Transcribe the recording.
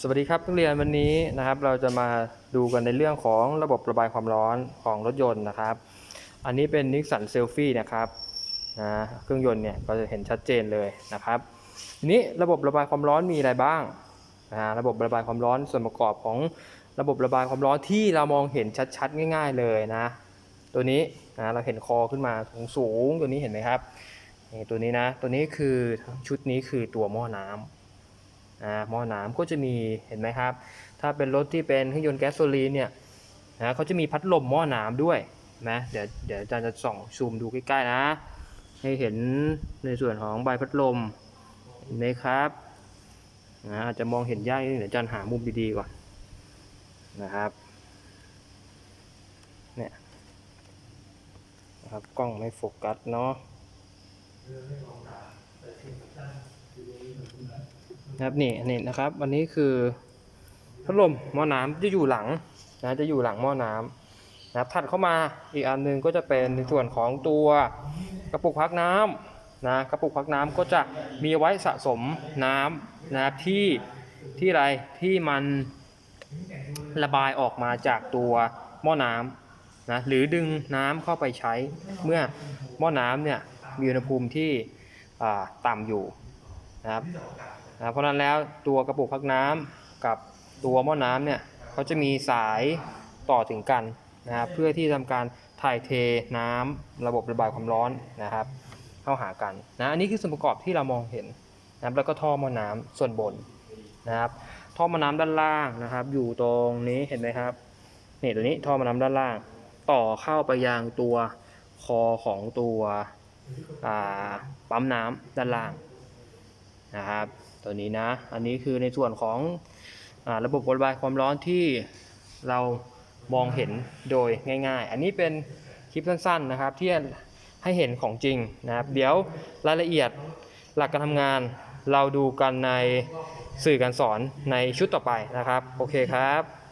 สวัสดีครับนักเรียนวันนี้นะครับเราจะมาดูกันในเรื่องของระบบระบายความร้อนของรถยนต์นะครับ อันนี้เป็นนิสสันเซลฟี่นะครับนะเครื่องยนต์เนี่ยก็จะเห็นชัดเจนเลยนะครับทีนี้ระบบระบายความร้อนมีอะไรบ้างนะระบบระบายความร้อนส่วนประกอบของระบบระบายความร้อนที่เรามองเห็นชัดๆ ง่าย ๆเลยนะ ตัวนี้นะเราเห็นคอขึ้นมาสูงๆตัวนี้เห็นไหมครับตัวนี้นะตัวนี้คือชุดนี้คือตัวหม้อน้ำ อ่าหม้อน้ำก็จะมีเห็นไหมครับ ถ้าเป็นรถที่เป็นเครื่องยนต์แก๊สโซลีนเนี่ยนะเขาจะมีพัดลมหม้อน้ำด้วยนะเดี๋ยวเดี๋ยวอาจารย์จะส่องซูมดูใกล้ๆนะ ให้เห็นในส่วนของใบพัดลมเห็นไหมครับนะอาจจะมองเห็นยากนิดนึงเดี๋ยวอาจารย์หามุมดีๆก่อนนะครับเนี่ยนะครับกล้องไม่โฟกัสเนาะ นะครับนี่นี่นะครับ อันนี้คือพัดลมหม้อน้ำจะอยู่หลังนะจะอยู่หลังหม้อน้ำนะครับถัดเข้ามาอีกอันหนึงก็จะเป็นในส่วนของตัวกระปุกพักน้ำนะกระปุกพักน้ำก็จะมีไว้สะสมน้ำนะครับที่ที่อะไรที่มันระบายออกมาจากตัวหม้อน้ำนะหรือดึงน้ำเข้าไปใช้เมื่อหม้อน้ำเนี่ยมีอุณหภูมิที่อ่าต่ำอยู่นะครับ นะเพราะนั้นแล้วตัวกระปุกพักน้ำกับตัวหม้อน้ำเนี่ยเขาจะมีสายต่อถึงกันนะครับเพื่อที่ทำการถ่ายเทน้ำระบบระบายความร้อนนะครับเข้าหากันนะอันนี้คือส่วนประกอบที่เรามองเห็นนะครับแล้วก็ท่อหม้อน้ำส่วนบนนะครับท่อหม้อน้ำด้านล่างนะครับ อยู่ตรงนี้เห็นไหมครับนี่ตัวนี้ท่อหม้อน้ำด้านล่าง ต่อเข้าไปยังตัวคอของตัวปั๊มน้ำด้านล่าง นะครับ ตัวนี้นะ อันนี้คือในส่วนของอระบบระบายความร้อนที่เรามองเห็นโดยง่าย ๆ อันนี้เป็นคลิปสั้นๆนะครับที่ให้เห็นของจริงนะครับ เดี๋ยวรายละเอียดหลักการทำงานเราดูกันในสื่อการสอนในชุดต่อไปนะครับ โอเคครับ